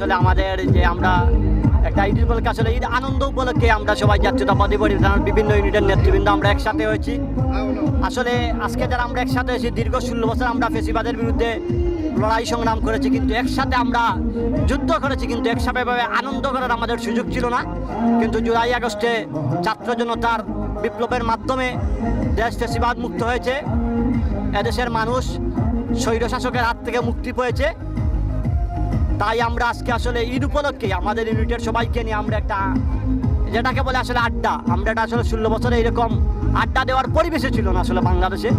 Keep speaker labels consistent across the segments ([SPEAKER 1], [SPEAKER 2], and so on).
[SPEAKER 1] আসলে আমাদের যে আমরা একটা ঈদ উপলক্ষে আসলে ঈদ আনন্দ উপলক্ষে আমরা সবাই জাতীয়তাবাদী পরিধানের বিভিন্ন ইউনিটের নেতৃবৃন্দ আমরা একসাথে হয়েছি। আসলে আজকে যারা আমরা একসাথে হয়েছি, দীর্ঘ ষোলো বছর আমরা ফেসিবাদের বিরুদ্ধে লড়াই সংগ্রাম করেছি, কিন্তু একসাথে আমরা যুদ্ধ করেছি, কিন্তু একসাথে ভাবে আনন্দ করার আমাদের সুযোগ ছিল না। কিন্তু জুলাই আগস্টে ছাত্র জনতার বিপ্লবের মাধ্যমে দেশ ফেসিবাদ মুক্ত হয়েছে। এদেশের মানুষ স্বৈরশাসকের হাত থেকে মুক্তি পেয়েছে। তাই আমরা আজকে আসলে ঈদ উপলক্ষে আমাদের ইউনিটের সবাইকে নিয়ে আমরা একটা, যেটাকে বলে আসলে আড্ডা। আমরা এটা আসলে ষোলো বছরে এরকম আড্ডা দেওয়ার পরিবেশে ছিল না আসলে বাংলাদেশে।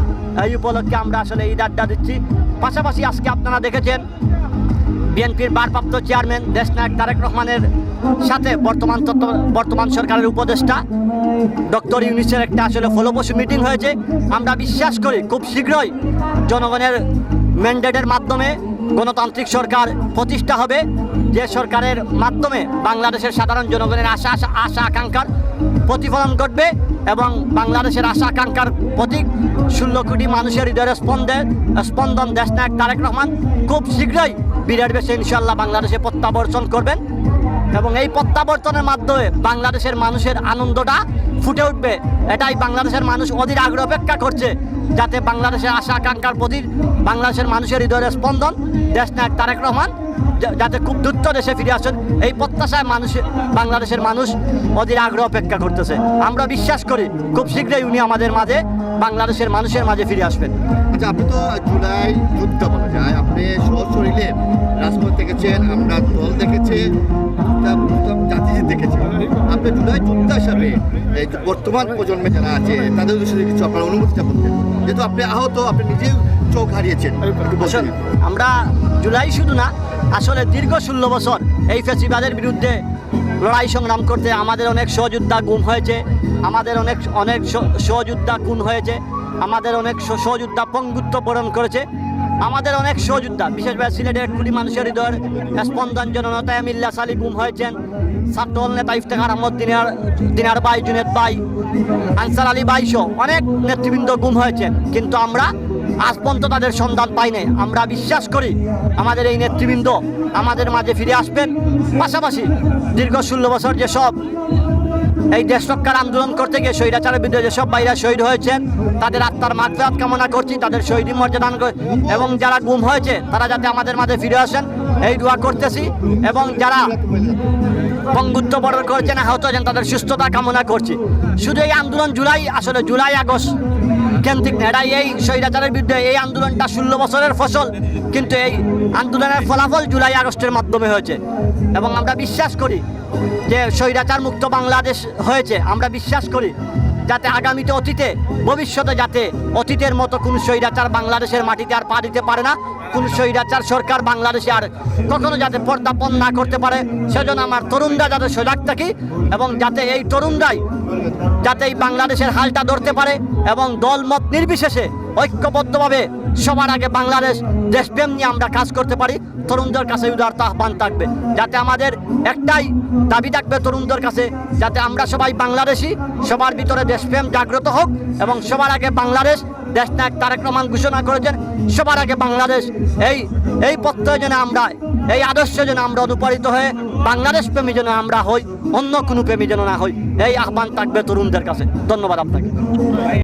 [SPEAKER 1] এই উপলক্ষে আমরা আসলে ঈদ আড্ডা দিচ্ছি। পাশাপাশি আজকে আপনারা দেখেছেন বিএনপির ভারপ্রাপ্ত চেয়ারম্যান দেশনায়ক তারেক রহমানের সাথে বর্তমান বর্তমান সরকারের উপদেষ্টা ডক্টর ইউনিসের একটা আসলে ফলপ্রসূ মিটিং হয়েছে। আমরা বিশ্বাস করি খুব শীঘ্রই জনগণের ম্যান্ডেটের মাধ্যমে গণতান্ত্রিক সরকার প্রতিষ্ঠা হবে, যে সরকারের মাধ্যমে বাংলাদেশের সাধারণ জনগণের আশা আশা, আকাঙ্ক্ষার প্রতিফলন ঘটবে এবং বাংলাদেশের আশা, আকাঙ্ক্ষার প্রতীক ষোলো কোটি মানুষের হৃদয়ের স্পন্দে, স্পন্দন দেশনায়ক তারেক রহমান খুব শীঘ্রই বিরাট বেশি ইনশাল্লাহ বাংলাদেশে প্রত্যাবর্তন করবেন এবং এই প্রত্যাবর্তনের মাধ্যমে বাংলাদেশের মানুষের আনন্দটা ফুটে উঠবে। এটাই বাংলাদেশের মানুষ অধীর আগ্রহ অপেক্ষা করছে, যাতে বাংলাদেশের আশা, আকাঙ্ক্ষার প্রতি বাংলাদেশের মানুষের হৃদয়ের স্পন্দন, দেশ দেশনায়ক তারেক রহমান যাতে খুব দ্রুত দেশে ফিরে আসেন। এই প্রত্যাশায় মানুষ, বাংলাদেশের মানুষ অধীর আগ্রহ অপেক্ষা করতেছে। আমরা বিশ্বাস করি, খুব শীঘ্রই উনি আমাদের মাঝে, বাংলাদেশের মানুষের মাঝে ফিরে আসবেন।
[SPEAKER 2] আচ্ছা আপনি তো জুলাই যুদ্ধ বলা যায়। আপনি সশরীরে রাজপথ দেখেছেন, আমরা দল দেখেছি আপনি জুলাই যুদ্ধ হিসাবে এই বর্তমান প্রজন্মে যারা আছে, তাদের উদ্দেশ্যে কিছু আপনার অনুমতিটা বলতেন যেহেতু আপনি আহত, আপনি নিজেও চোখ হারিয়েছেন।
[SPEAKER 1] আমরা জুলাই শুধু না, আসলে দীর্ঘ ষোলো বছর এই ফেসিবাদের বিরুদ্ধে লড়াই সংগ্রাম করতে আমাদের অনেক সহযোদ্ধা গুম হয়েছে, আমাদের অনেক অনেক সহযোদ্ধা খুন হয়েছে, আমাদের অনেক সহযোদ্ধা পঙ্গুত্ব বরণ করেছে, আমাদের অনেক সহযোদ্ধা, বিশেষভাবে সিলেটের কুড়ি মানুষের হৃদয়ের স্পন্দন জননেতা এমিল্লা সালি গুম হয়েছেন ছাত্রদল নেতা ইফতেখার আহমদ, দিনার দিনার বাই জুনেদ বাই আনসার আলী বাই সহ অনেক নেতৃবৃন্দ গুম হয়েছেন। কিন্তু আমরা আজ পর্যন্ত তাদের সন্ধান পাই নাই। আমরা বিশ্বাস করি আমাদের এই নেতৃবৃন্দ আমাদের মাঝে ফিরে আসবেন। পাশাপাশি দীর্ঘ ষোলো বছর যেসব এই দেশ রক্ষার আন্দোলন করতে গিয়ে স্বৈরাচারের বিরুদ্ধে যেসব বাইরা শহীদ হয়েছেন, তাদের আত্মার মাগফিরাত কামনা করছি, তাদের শহীদ মর্যাদান এবং যারা গুম হয়েছে, তারা যাতে আমাদের মাঝে ফিরে আসেন। এই দোয়া করতেছি এবং যারা বঙ্গুত্ব বরণ করেছেন আহত হয়েছেন তাদের সুস্থতা কামনা করছি। শুধু এই আন্দোলন জুলাই, আসলে জুলাই, আগস্ট। কেন্দ্রিক নেড়াই এই স্বৈরাচারের বিরুদ্ধে এই আন্দোলনটা ষোলো বছরের ফসল, কিন্তু এই আন্দোলনের ফলাফল জুলাই, আগস্টের মাধ্যমে হয়েছে। এবং আমরা বিশ্বাস করি যে স্বৈরাচার মুক্ত বাংলাদেশ হয়েছে। আমরা বিশ্বাস করি যাতে আগামীতে অতীতে, ভবিষ্যতে যাতে অতীতের মতো কোন স্বৈরাচার বাংলাদেশের মাটিতে আর পা দিতে পারে না, কোন স্বৈরাচার সরকার বাংলাদেশে আর কখনো যাতে পর্দাপন না করতে পারে, সেজন্য আমার তরুণরা যাতে সজাগ থাকি এবং যাতে এই তরুণরাই, যাতে এই বাংলাদেশের হালটা ধরতে পারে এবং দলমত নির্বিশেষে ঐক্যবদ্ধভাবে সবার আগে বাংলাদেশ দেশপ্রেম নিয়ে আমরা কাজ করতে পারি। তরুণদের কাছে উদার আহ্বান থাকবে। যাতে আমাদের একটাই দাবি থাকবে তরুণদের কাছে, যাতে আমরা সবাই বাংলাদেশি, সবার ভিতরে দেশপ্রেম জাগ্রত হোক এবং সবার আগে বাংলাদেশ, দেশ নায়ক তারেক রহমান ঘোষণা করেছেন, সবার আগে বাংলাদেশ এই এই প্রত্যয় যেন আমরা, এই আদর্শ যেন আমরা অনুপ্রাণিত হয়ে, বাংলাদেশ প্রেমী যেন আমরা হই, অন্য কোনো প্রেমী যেন না হই, এই আহ্বান থাকবে তরুণদের কাছে। ধন্যবাদ আপনাকে।